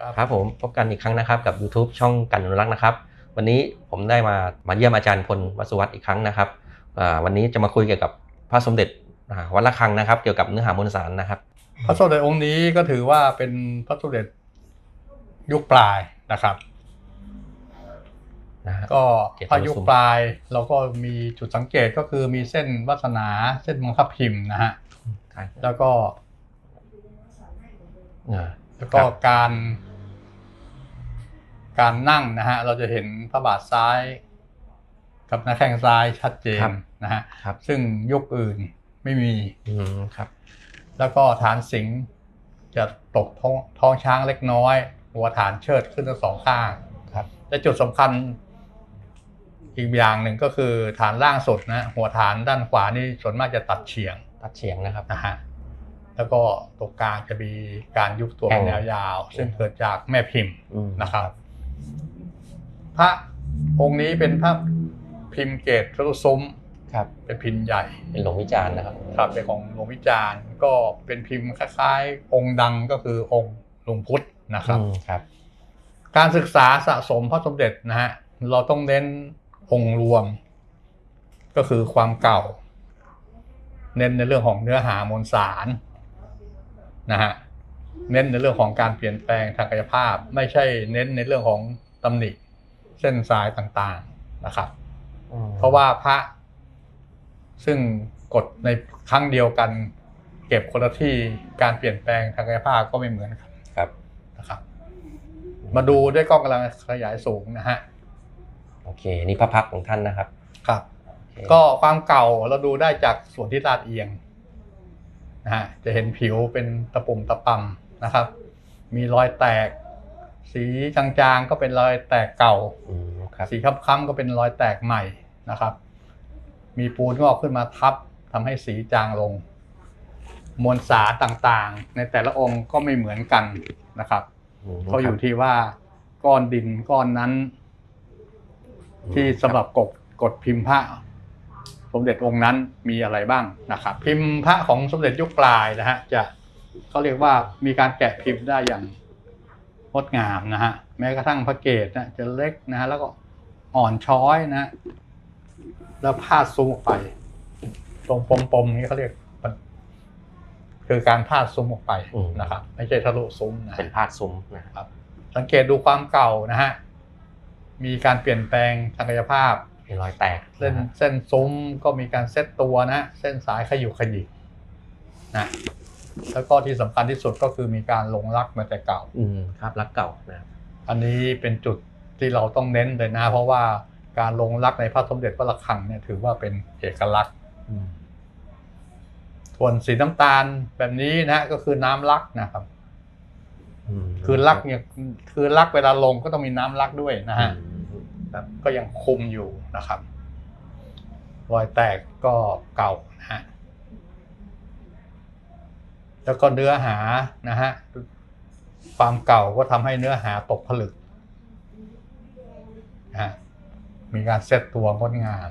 ครับครับผมพบกันอีกครั้งนะครับกับ YouTube ช่องกันอนุรักษ์นะครับ วันนี้ผมได้มามาเยี่ยมอาจารย์พลวสุวัตอีกครั้งนะครับอ่าวันนี้จะมาคุยเกี่ยวกับพระสมเด็จอ่าวัดระฆังนะครับ เกี่ยวกับเนื้อหามวลสารนะครับ พระสมเด็จองค์นี้ก็ถือว่าเป็นพระสมเด็จยุคปลายนะครับนะฮะก็เกียรติพระยุคสมปลายเราก็มีจุดสังเกตก็คือมีเส้นวัสนาเส้นมังคับพิมพ์นะฮะครับแล้วก็อ่าแล้วก็การ การนั่งนะฮะเราจะเห็นพระบาทซ้าย กับหน้าแข้งซ้ายชัดเจนนะฮะครับ ซึ่งยุคอื่นไม่มี อืมครับ แล้วก็ฐานสิงห์จะตกท้องท้องช้างเล็กน้อย หัวฐานเชิดขึ้นทั้งสองข้างครับ และจุดสำคัญอีกอย่างหนึ่งก็คือฐานล่างสุดนะหัวฐานด้านขวานี่ส่วนมากจะตัดเฉียงตัดเฉียงนะครับ นะฮะแล้วก็ตรงกลางจะมีการยุบตัวเป็นแนวยาว ซึ่งเกิดจากแม่พิมพ์อืมนะครับ พระองค์นี้เป็นพระพิมพ์เกตทะลุซุ้มครับ เป็นพิมพ์ใหญ่ เป็นหลวงวิจารณ์นะครับ ครับเป็นของหลวงวิจารณ์ก็เป็นพิมพ์คล้ายๆ องค์ดังก็คือองค์หลวงพุทธนะครับอืมครับ การศึกษาสะสมพระสมเด็จนะฮะเราต้องเน้นองค์รวม ก็คือความเก่า เน้นในเรื่องของเนื้อหามวลสารนะฮะ เน้นในเรื่องของการเปลี่ยนแปลงทางกายภาพ ไม่ใช่เน้นในเรื่องของตำหนิเส้นสายต่างๆนะครับอืมเพราะว่าพระ ซึ่งกดในครั้งเดียวกัน เก็บคนละที่การเปลี่ยนแปลงทางกายภาพก็ไม่เหมือนกันครับนะครับ มาดูด้วยกล้องกำลังขยายสูงนะฮะโอเค นี่พระพักตร์ของท่านนะครับ ครับโอเคก็ความเก่าเราดูได้จากส่วนที่ลาดเอียงนะฮะจะเห็นผิวเป็นตะปุ่มตะปำ นะครับ มีรอยแตก สีจางๆก็เป็นรอยแตกเก่าอืมครับสีค้ำๆก็เป็นรอยแตกใหม่นะครับ มีปูนงอกขึ้นมาทับทำให้สีจางลง มวลสารต่างๆ ในแต่ละองค์ก็ไม่เหมือนกันนะครับมก็อยู่ที่ว่าก้อนดินก้อนนั้น ที่สำหรับกดกดพิมพ์พระสมเด็จองค์นั้นมีอะไรบ้างนะครับ พิมพ์พระของสมเด็จยุคปลายนะฮะจะ เขาเรียกว่ามีการแกะพิมพ์ได้อย่างงดงามนะฮะแม้กระทั่งพระเกศนะจะเล็กนะฮะแล้วก็อ่อนช้อยนะฮะแล้วพาดซุ้มออกไป ตรงปมๆนี้เขาเรียกมันคือการพาดซุ้มออกไปนะครับไม่ใช่ทะลุซุ้มนะเป็นพาดซุ้มนะครับครับ สังเกตดูความเก่านะฮะมีการเปลี่ยนแปลงทางกายภาพมีรอยแตกเส้นนะฮะเส้นซุ้มก็มีการเซตตัวนะฮะเส้นสายขยุกขยิกนะ แล้วก็ที่สำคัญที่สุดก็คือมีการลงรักมาแต่เก่า อืมครับรักเก่านะครับอันนี้เป็นจุดที่เราต้องเน้นเลยนะเพราะว่าการลงรักในพระสมเด็จพระระฆังเนี่ยถือว่าเป็นเอกลักษณ์อืมส่วนสีน้ำตาลแบบนี้นะฮะก็คือน้ำรักนะครับมคือรักเนี่ยคือรักเวลาลงก็ต้องมีน้ำรักด้วยนะฮะอืมครับก็ยังคุมอยู่นะครับ รอยแตกก็เก่านะฮะ แล้วก็เนื้อหานะฮะความเก่าก็ทำให้เนื้อหาตกผลึกนะฮะมีการเซตตัวงดงาม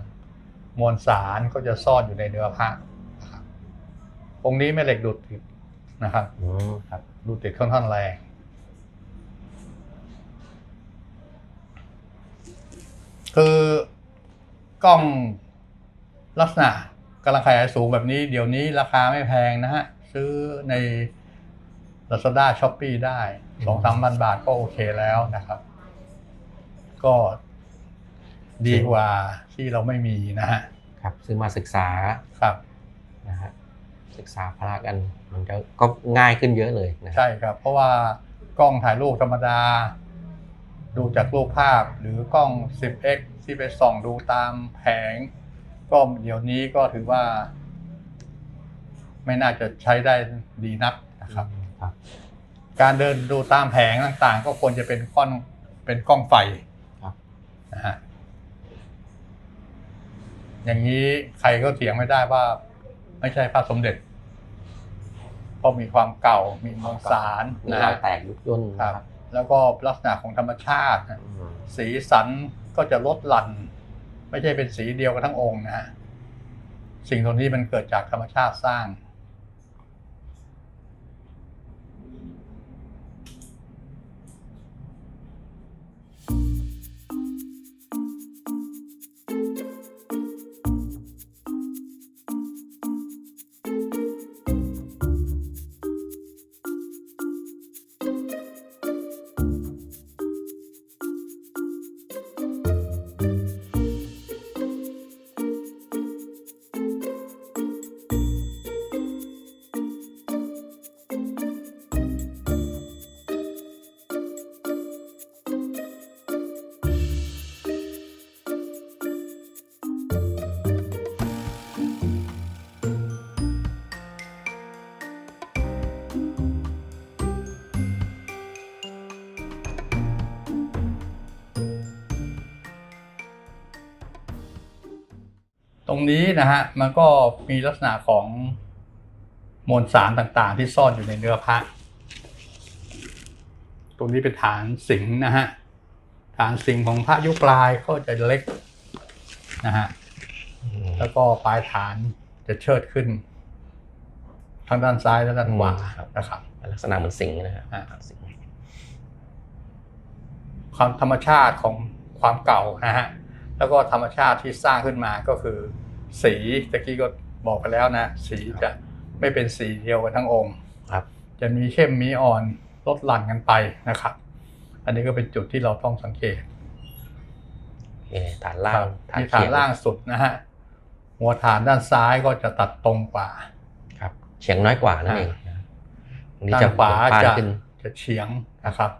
มวลสารก็จะซ่อนอยู่ในเนื้อผ้านะครับองค์นี้ไม่เหล็กดูดติดนะครับอืมครับดูดติดค่อนข้างแรงคือกล้องลักษณะกำลังขยายสูงแบบนี้ เดี๋ยวนี้ราคาไม่แพงนะฮะ ซื้อใน Lazada s h o p e e ได้สองสามพันบาทก็โอเคแล้วนะครับ ก็ดีกว่าที่เราไม่มีนะฮะครับซึ่งมาศึกษาครับนะฮะศึกษาพระกันมันจะก็ง่ายขึ้นเยอะเลยนะใช่ครับ เพราะว่ากล้องถ่ายรูปธรรมดา ดูจากรูปภาพหรือกล้อง 10x ที่ไปส่องดูตามแผงก็เดี๋ยวนี้ก็ถือว่า ไม่น่าจะใช้ได้ดีนักนะครับครับ การเดินดูตามแผงต่างๆ ก็ควรจะเป็นก้อนเป็นกล้องไฟครับนะฮะอย่างนี้ใครก็เถียงไม่ได้ว่า ไม่ใช่พระสมเด็จเพราะมีความเก่ามีมวลสารมีนะรอฮะยแตกยุบย่นครันะบครับ แล้วก็ลักษณะของธรรมชาตินะอืมสีสันก็จะลดหลั่น ไม่ใช่เป็นสีเดียวกันทั้งองค์นะฮะสิ่งตรงนี้มันเกิดจากธรรมชาติสร้าง รงนี้นะฮะมันก็มีลักษณะของมวลสารต่างๆ ที่ซ่อนอยู่ในเนื้อพระ ตรงนี้เป็นฐานสิงห์นะฮะ ฐานสิงห์ของพระยุคปลายก็จะเล็กนะฮะอืมแล้วก็ปลายฐานจะเชิดขึ้น ทางด้านซ้ายและด้านขวาอืมครับนะครับลักษณะเหมือนสิงห์นะครับอ่าสิงห์ความธรรมชาติของความเก่านะฮะ แล้วก็ธรรมชาติที่สร้างขึ้นมาก็คือ สีตะกี้ก็บอกไปแล้วนะ สีจะไม่เป็นสีเดียวกันทั้งองค์ครับจะมีเข้มมีอ่อนลดหลั่นกันไปนะครับ อันนี้ก็เป็นจุดที่เราต้องสังเกตโอเคฐานล่างที่เขีฐายนวล่างสุดนะฮะหัวฐานด้านซ้ายก็จะตัดตรงกว่า ครับเฉียงน้อยกว่านั่นเองอันนี้ด้านจะขวาป้านจะขึ้นจะเฉียงนะครับ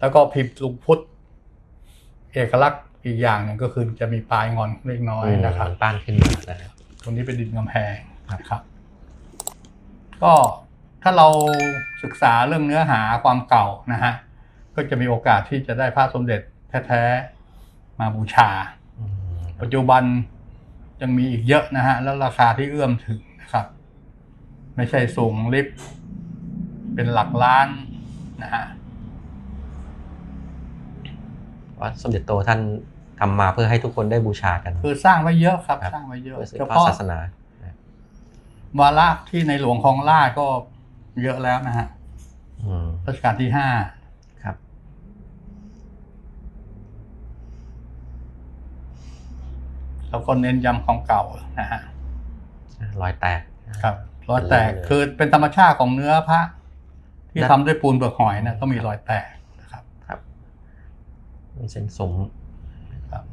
แล้วก็พิมพ์ลุงพุทธเอกลักษณ์ อีกอย่างหนึ่งก็คือจะมีปลายงอนเล็กน้อยนะครับป้านขึ้นมานะครับตรงนี้เป็นดินกำแพงนะครับ ก็ถ้าเราศึกษาเรื่องเนื้อหาความเก่านะฮะก็จะมีโอกาสที่จะได้พระสมเด็จแท้ๆมาบูชาอืมปัจจุบันยังมีอีกเยอะนะฮะแล้วราคาที่เอื้อมถึงนะครับ ไม่ใช่สูงลิฟต์เป็นหลักล้านนะฮะว่าสมเด็จโตท่าน ทำมาเพื่อให้ทุกคนได้บูชากัน คือสร้างไว้เยอะครับครับสร้างไว้เยอะเพื่อสืบเฉทอดพาะศาสนาวาระที่ในหลวงคลองลาดก็เยอะแล้วนะฮะอืมรัชกาลที่ห้าครับ แล้วก็เน้นย้ำของเก่านะฮะรอยแตกครับรอยแตกเป็นเลยคือเป็นธรรมชาติของเนื้อพระ ที่ด้านทำด้วยปูนเปลือกหอยนะต้องมีรอยแตกนะครับ ครับมีเส้นสม ครับ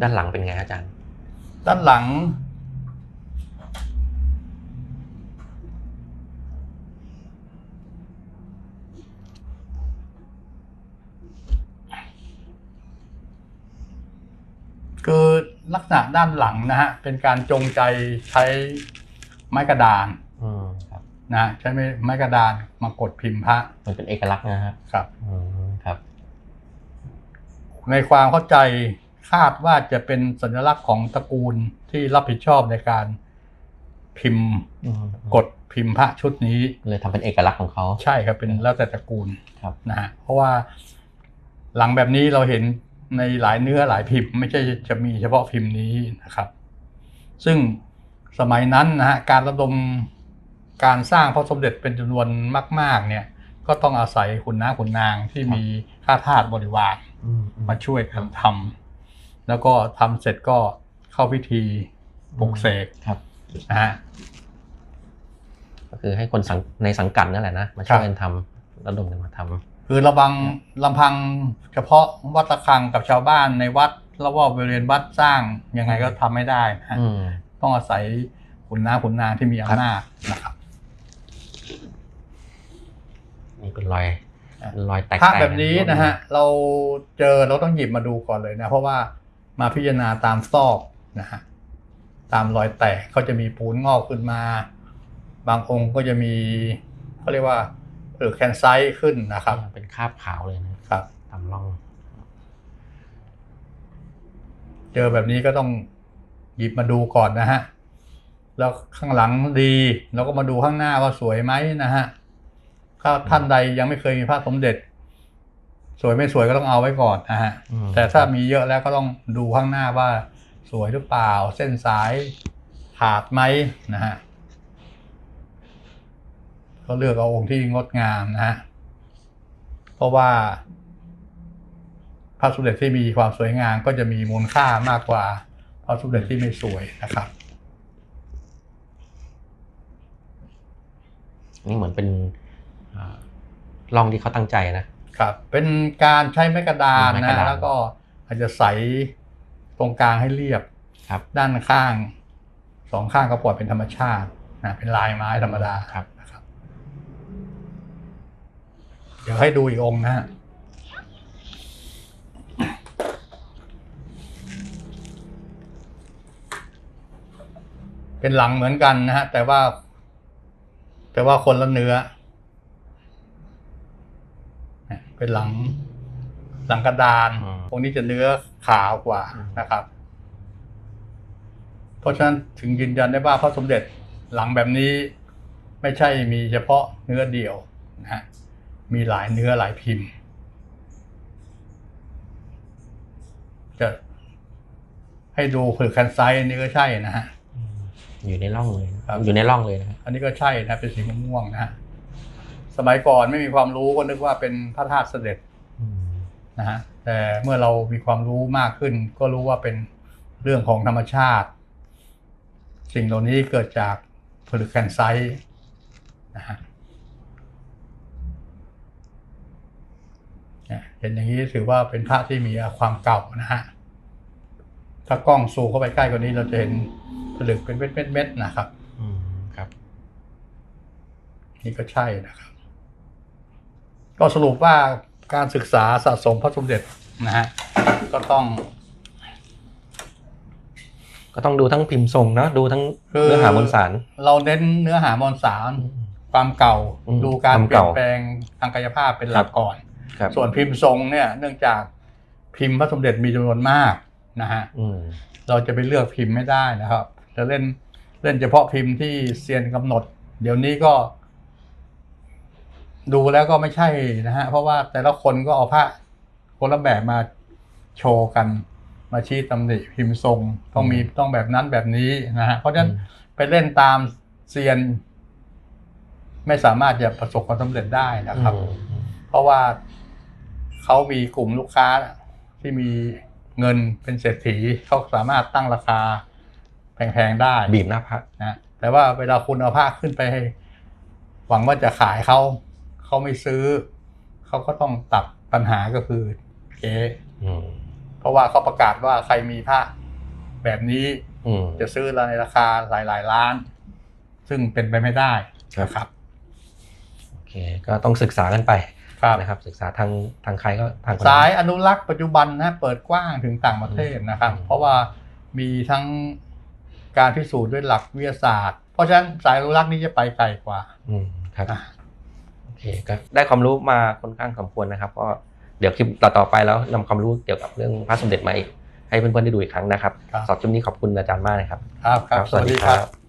ด้านหลังเป็นไงอาจารย์ ด้านหลัง คือลักษณะด้านหลังนะฮะเป็นการจงใจใช้ไม้กระดานอืมครับนะใช้ไม้ไม้กระดานมากดพิมพ์พระมันเป็นเอกลักษณ์นะครับครับ อืมครับ ในความเข้าใจ คาดว่าจะเป็นสัญลักษณ์ของตระกูลที่รับผิดชอบในการพิมพ์อืมกดพิมพ์พระชุดนี้ เลยทำเป็นเอกลักษณ์ของเขา ใช่ครับเป็นแล้วแต่ตระกูลครับนะฮะเพราะว่าหลังแบบนี้เราเห็นในหลายเนื้อหลายพิมพ์ไม่ใช่จะมีเฉพาะพิมพ์นี้นะครับ ซึ่งสมัยนั้นนะฮะการระดมการสร้างพระสมเด็จเป็นจำนวนมาก ๆ เนี่ย ก็ต้องอาศัยขุนน้าขุนนางที่มีข้าทาสบริวารอืมอืมมาช่วยกันทำ แล้วก็ทำเสร็จก็เข้าพิธีปลุกเสกครับ นะฮะ ก็คือให้คนสังในสังกัดนั่นแหละนะมาช่วยกันทำระดมกันมาทำคือระบังลำพังเฉพาะวัดตะคังกับชาวบ้านในวัดแล้วว่าบริเวณวัดสร้างยังไงก็ทำไม่ได้นะฮะ อืม ต้องอาศัยขุนน้าขุนนางที่มีอำนาจนะครับ นี่เป็นรอยอะเป็นรอยแตกภาพๆแบบนี้นะฮะ เราเจอเราต้องหยิบมาดูก่อนเลยนะ เพราะว่า มาพิจารณาตามซอกนะฮะตามรอยแตกเขาจะมีปูนงอกขึ้นมา บางองค์ก็จะมีเขาเรียกว่าเออแคนไซต์ขึ้นนะครับ เป็นคราบขาวเลยนะครับตามร่อง เจอแบบนี้ก็ต้องหยิบมาดูก่อนนะฮะแล้วข้างหลังดีเราก็มาดูข้างหน้าว่าสวยไหมนะฮะถ้าท่านใดยังไม่เคยมีพระสมเด็จ สวยไม่สวยก็ต้องเอาไว้ก่อนนะฮะอืมแต่ถ้ามีเยอะแล้วก็ต้องดูข้างหน้าว่า สวยหรือเปล่า เส้นสายขาดไหมนะฮะก็เลือกเอาองค์ที่งดงามนะฮะเพราะว่าพระสมเด็จที่มีความสวยงามก็จะมีมูลค่ามากกว่าพระสมเด็จที่ไม่สวยนะครับนี่เหมือนเป็นอ่าร่องที่เขาตั้งใจนะ ครับเป็นการใช้ไม้กระดานไม้กระนะดาน แล้วก็อาจจะใสตรงกลางให้เรียบ ครับ ด้านข้างสองข้างก็ปล่อยเป็นธรรมชาตินะเป็นลายไม้ธรรมดาครับ นะครับ เดี๋ยวให้ดูอีกองค์นะฮะเป็นหลังเหมือนกันนะฮะแต่ว่า แต่ว่าคนละเนื้อ เนี่ยเป็นหลังหลังกระดานอืมพวกนี้จะเนื้อขาวกว่าอืมนะครับ เพราะฉะนั้นถึงยืนยันได้ว่าพระสมเด็จหลังแบบนี้ ไม่ใช่มีเฉพาะเนื้อเดียวนะฮะมีหลายเนื้อหลายพิมพ์ จะให้ดูผือคันไซส์อันนี่ก็ใช่นะฮะอืมอยู่ในร่องเลยครับ อยู่ในร่องเลยนะครับอันนี้ก็ใช่นะเป็นสีม่วงๆนะฮะ สมัยก่อนไม่มีความรู้ก็นึกว่าเป็นพระธาตุเสด็จอืมนะฮะแต่เมื่อเรามีความรู้มากขึ้น ก็รู้ว่าเป็นเรื่องของธรรมชาติ สิ่งเหล่านี้เกิดจากผลึกแคนไซต์นะฮะเนี่ยเห็นอย่างนี้ถือว่าเป็นพระที่มีความเก่านะฮะถ้ากล้องซูมเข้าไปใกล้กว่านี้เราจะเห็นผลึกเป็นเม็ดๆๆนะครับ อืมครับ นี่ก็ใช่นะครับ ก็สรุปว่าการศึกษาสะสมพระสมเด็จนะฮะก็ต้อง ก็ต้องดูทั้งพิมพ์ทรงเนาะดูทั้งคือ เนื้อหามวลสาร เราเน้นเนื้อหามวลสาร ความเก่าอืมดูการความเปลี่ยเก่านแปลงทางกายภาพเป็นหลักก่อน ครับ ส่วนพิมพ์ทรงเนี่ยเนื่องจากพิมพ์พระสมเด็จมีจำนวนมากนะฮะ อืม เราจะไปเลือกพิมพ์ไม่ได้นะครับ จะเล่นเล่นเฉพาะพิมพ์ที่เซียนกำหนด เดี๋ยวนี้ก็ ดูแล้วก็ไม่ใช่นะฮะ เพราะว่าแต่ละคนก็เอาผ้าคนละแบบมาโชว์กัน มาชี้ตำหนิพิมพ์ทรงต้องมีต้องแบบนั้นแบบนี้นะฮะ เพราะฉะนั้นอืมไปเล่นตามเซียน ไม่สามารถจะประสบความสำเร็จได้นะครับอืมเพราะว่าเขามีกลุ่มลูกค้าที่มีเงินเป็นเศรษฐีเขาสามารถตั้งราคาแพงๆได้บีบหน้าพระนะแต่ว่าเวลาคุณเอาผ้าขึ้นไปให้หวังว่าจะขายเขา เขาไม่ซื้อ เขาก็ต้องตัดปัญหาก็คือเก๊อืมเพราะว่าเขาประกาศว่าใครมีผ้าแบบนี้อืมจะซื้อในราคาหลายๆล้าน ซึ่งเป็นไปไม่ได้ครับนะครับโอเคก็ต้องศึกษากันไปครับนะครับ ศึกษาทางทางใครก็ทางคนสายนั้นอนุรักษ์ปัจจุบันนะเปิดกว้างถึงต่างประเทศนะครับอืมเพราะว่ามีทั้งการพิสูจน์ด้วยหลักวิทยาศาสตร์ เพราะฉะนั้นสายอนุรักษ์นี้จะไปไกลกว่าอืมครับอะโอ เคก็ได้ความรู้มาค่อนข้างสมควรนะครับ ก็เดี๋ยวคลิปต่อๆไปแล้วนำความรู้เกี่ยวกับเรื่องพระสมเด็จมาอีกให้เพื่อนๆได้ดูอีกครั้งนะครับครับ สอบคลิปนี้ขอบคุณอาจารย์มากนะครับ ครับครับ สวัสดีครับ